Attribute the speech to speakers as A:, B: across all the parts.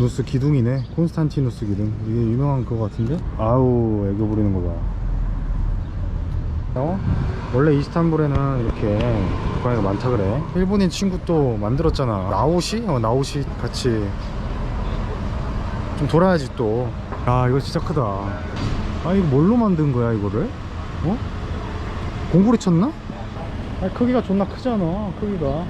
A: 누스 기둥이네 콘스탄티누스 기둥 이게 유명한 그거 같은데 아우 애교 부리는 거봐 어? 원래 이스탄불에는 이렇게 고양이가 많다 그래 일본인 친구 또 만들었잖아 나오시? 어 나오시 같이 좀 돌아야지 또아 이거 진짜 크다 아 이거 뭘로 만든 거야 이거를? 어? 공구리 쳤나? 아 크기가 존나 크잖아 크기가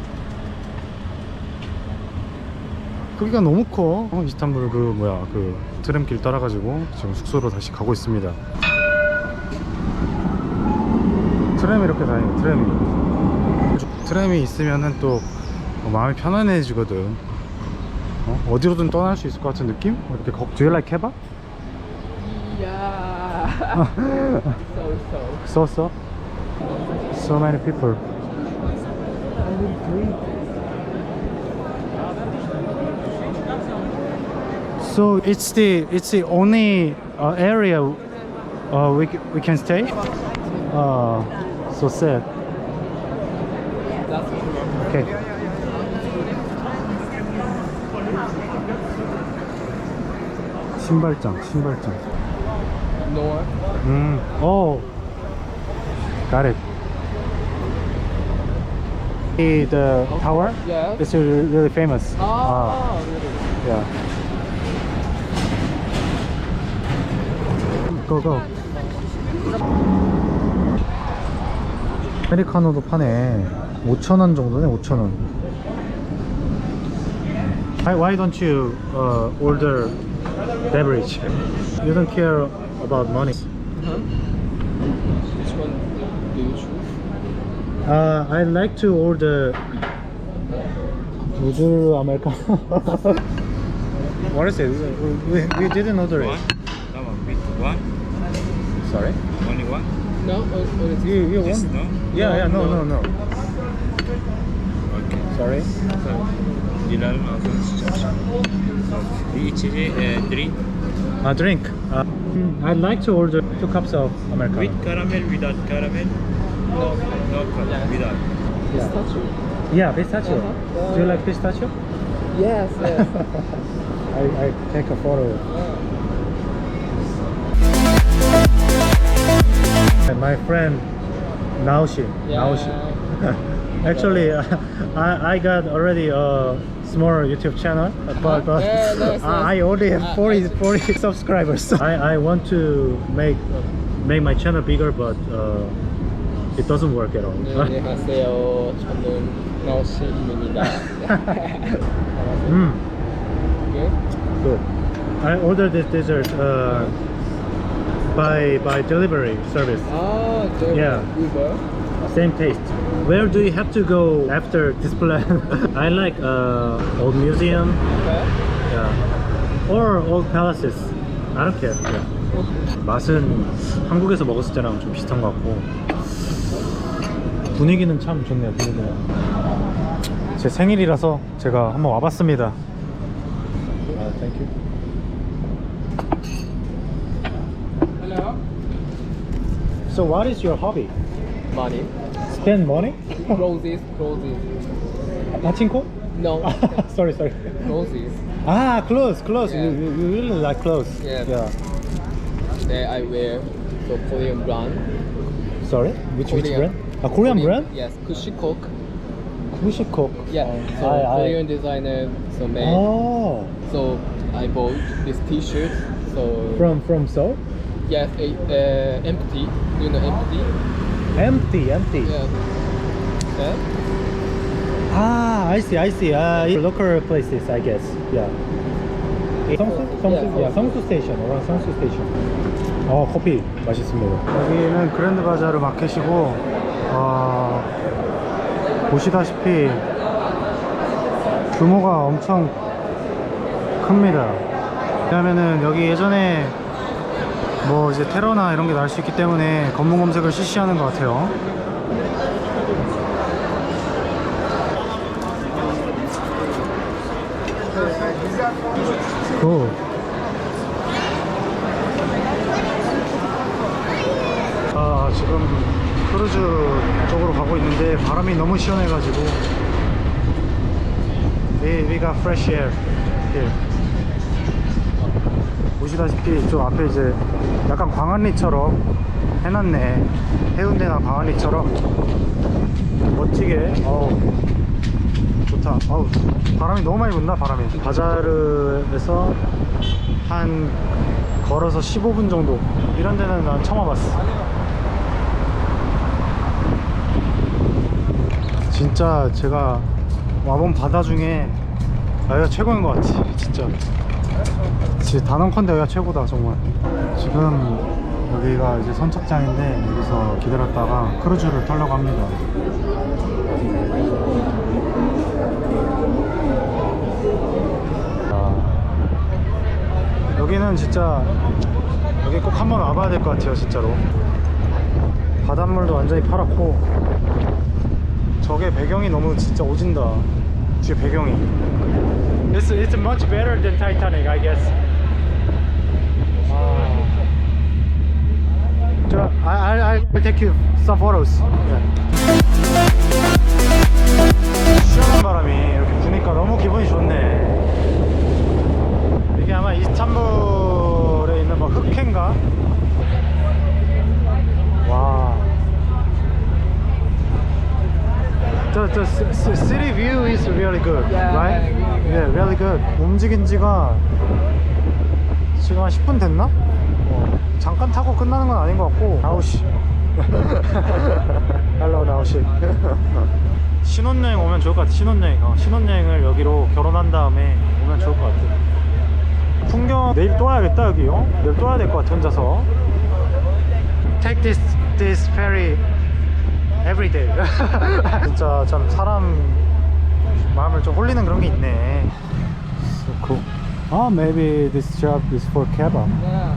A: 크기가 너무 커 어, 이스탄불 그 뭐야 그 트램길 따라가지고 지금 숙소로 다시 가고 있습니다 트램이 이렇게 다니네 트램이 트램이 있으면은 또 어, 마음이 편안해지거든 어? 어디로든 떠날 수 있을 것 같은 느낌? 이렇게 거, Do you like kebab?
B: Yeah. so so.
A: So so So many people So it's the it's the only uh, area uh, we c- we can stay. Uh, so sad.
B: That's true.
A: Okay. 신발장, 신발장.
B: Nor.
A: 음, oh, got it. The, the tower
B: Yes.
A: is really, really famous.
B: Ah, really?
A: yeah. Go. 아메리카노도 파네. 5,000원 정도네, 5,000원. Why, why don't you uh, order beverage? You don't care about money.
B: Uh-huh. Which one do you choose?
A: Uh, I like to order 우주 아메리카노. what is it? We, we didn't order
C: One?
A: it.
C: Come on, pick one.
A: Sorry.
C: Only one?
B: No, what, what is it?
A: You you
C: This,
A: want?
C: no?
A: Yeah yeah no no
B: No,
A: no.
C: Okay.
A: Sorry.
C: So, dilerim ağzını sıçacağım. Bir içeri e, drink
A: A drink. Uh, I'd like to order two cups of americano.
C: with caramel, without caramel.
B: No.
C: No caramel,
B: Yeah.
C: without.
B: Pistachio.
A: Yeah, pistachio.
B: Uh-huh.
A: Do you like pistachio?
B: Yes, yes.
A: I, I take a photo. And my friend Naoshi.
B: Yeah.
A: Naoshi. Actually, I, I got already a small YouTube channel, but, but
B: Yeah, nice,
A: I
B: nice.
A: only have
B: Uh,
A: 40,
B: I-
A: 40 subscribers. I, I want to make make my channel bigger, but uh, it doesn't work at all.
B: 네, 안녕하세요. 저는 나오시입니다.
A: mm,
B: Okay.
A: good. I ordered this dessert uh, by by delivery service.
B: Ah, the
A: Yeah.
B: Uber.
A: Same taste. Where do you have to go after this plan? I like uh, old museum,
B: Okay.
A: yeah, or old palaces. I don't care. Yeah. 맛은 한국에서 먹었을 때랑 좀 비슷한 것 같고 분위기는 참 좋네요. 분위기는. 제 생일이라서 제가 한번 와봤습니다. 아, thank you.
B: Hello.
A: So what is your hobby?
B: Money.
A: Spend money?
B: Clothes, clothes.
A: Pachinko?
B: No.
A: sorry, sorry.
B: Clothes.
A: Ah, clothes, clothes.
B: Yeah.
A: You, you, you really like clothes.
B: Yeah.
A: Yeah.
B: that I wear the Korean brand.
A: Sorry, which which
B: Korean.
A: brand? A Korean, brand?
B: Yes, Kushikok.
A: Kushikok.
B: Yeah, so
A: I, I,
B: Korean designer so made.
A: Oh,
B: So I bought this T-shirt. So
A: from from Seoul.
B: Yes, a, uh, empty. You know empty.
A: Empty, empty.
B: Yeah. Yeah.
A: Ah, I see, I see. Uh, local places, I guess. Yeah. 성수? 성수?
B: Yeah,
A: Yeah, 성수 스테이션. around 성수 스테이션. 어, 커피 맛있습니다. 여기는 그랜드 바자르 마켓이고, 어, 보시다시피 규모가 엄청 큽니다. 왜냐면은 여기 예전에 뭐 이제 테러나 이런 게 날 수 있기 때문에 검문 검색을 실시하는 것 같아요. 오. 아 지금 크루즈 쪽으로 가고 있는데 바람이 너무 시원해가지고 we, we got fresh air here 보시다시피 저 앞에 이제 약간 광안리처럼 해놨네. 해운대나 광안리처럼. 멋지게. 어우. 좋다. 어우. 바람이 너무 많이 분다 바람이. 바자르에서 한 걸어서 15분 정도. 이런 데는 난 처음 와봤어. 진짜 제가 와본 바다 중에 여기가 최고인 것 같아 진짜 진짜 단언컨대 여기가 최고다 정말. 지금 여기가 이제 선착장인데 여기서 기다렸다가 크루즈를 타려고 합니다. 아, 여기는 진짜 여기 꼭 한번 와봐야 될 것 같아요 진짜로. 바닷물도 완전히 파랗고 저게 배경이 너무 진짜 오진다. 뒤에 배경이. It's, it's much better than Titanic I guess 아. 저, I, I'll take you some photos. 시원한 바람이 이렇게 부니까 너무 기분이 좋네 이게 아마 이스탄불에 있는 뭐 흑해인가? 와 The, the city view is really good, right?
B: Yeah, really good.
A: 움직인 지가 지금 한 10분 됐나? 어, 잠깐 타고 끝나는 건 아닌 것 같고. 나우시. 헬로 나우시. 신혼여행 오면 좋을 것 같아. 신혼여행. 어, 신혼여행을 여기로 결혼한 다음에 오면 좋을 것 같아. 풍경 내일 또 와야겠다 여기. 어? 내일 또 와야 될 것 같아 혼자서. Take this this ferry every day. 진짜 참 사람 마음을 좀 홀리는 그런 게 있네. So cool. Ah, maybe this job is for kebab.
B: Yeah.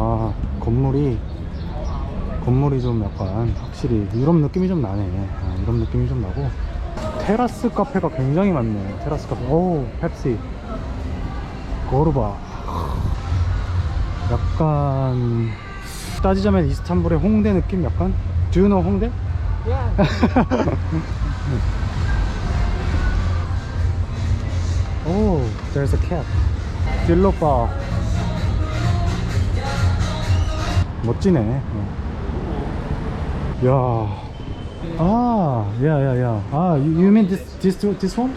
A: 아 건물이 건물이 좀 약간 확실히 유럽 느낌이 좀 나네. 아, 유럽 느낌이 좀 나고. 테라스 카페가 굉장히 많네 테라스 카페. 오 펩시. 고르바. 약간 따지자면 이스탄불의 홍대 느낌 약간? Do you know 홍대?
B: Yeah.
A: Oh, there's a cat. 딜 멋지네. 어. 야. 아, 야, 야, 야. 아, you, you mean this, this, this one?